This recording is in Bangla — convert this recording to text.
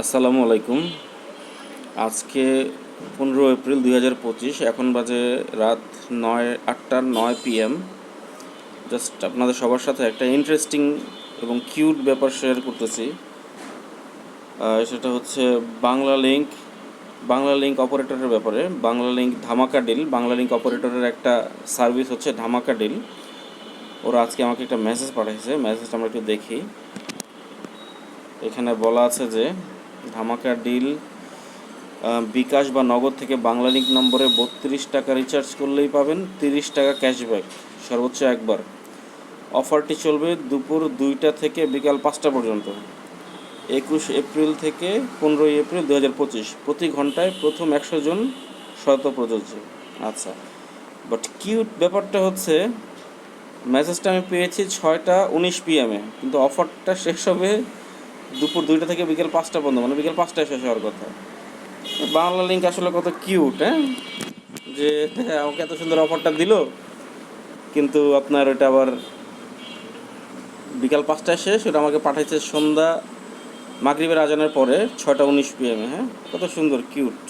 আসসালামু আলাইকুম। আজকে পনেরো এপ্রিল দুই হাজার পঁচিশ, এখন বাজে রাত নয়, আটটা নয় পিএম জাস্ট আপনাদের সবার সাথে একটা ইন্টারেস্টিং এবং কিউট ব্যাপার শেয়ার করতেছি। সেটা হচ্ছে বাংলা লিঙ্ক বাংলা লিঙ্ক অপারেটরের ব্যাপারে। বাংলা লিঙ্ক ধামাকা ডিল বাংলা লিঙ্ক অপারেটরের একটা সার্ভিস হচ্ছে ধামাকা ডিল ওরা আজকে আমাকে একটা মেসেজ পাঠিয়েছে মেসেজটা আমরা একটু দেখি। এখানে বলা আছে যে ধামাকা ডিল বিকাশ বা নগদ থেকে বাংলা লিঙ্ক নম্বরে বত্রিশ টাকা রিচার্জ করলেই পাবেন, তিরিশ টাকা ক্যাশব্যাক সর্বোচ্চ একবার। অফারটি চলবে দুপুর দুইটা থেকে বিকাল পাঁচটা পর্যন্ত। একুশ এপ্রিল থেকে পনেরোই এপ্রিল দু হাজার পঁচিশ, প্রতি ঘন্টায় প্রথম একশো জন শত প্রযোজ্য। আচ্ছা বাট কিউট ব্যাপারটা হচ্ছে মেসেজটা আমি পেয়েছি ছয়টা উনিশ পিএমে কিন্তু অফারটা শেষ হবে দুপুর দুইটা থেকে বিকেল পাঁচটা পর্যন্ত মানে বিকেল পাঁচটায় শেষ হওয়ার কথা। বাংলা লিঙ্ক আসলে কত কিউট হ্যাঁ? যে আমাকে এত সুন্দর অফারটা দিল, কিন্তু আপনার ওটা আবার বিকাল পাঁচটায় শেষ, ওটা আমাকে পাঠাইছে সন্ধ্যা মাগরিবের আজানের পরে, ছয়টা উনিশ পিএমে হ্যাঁ? কত সুন্দর কিউট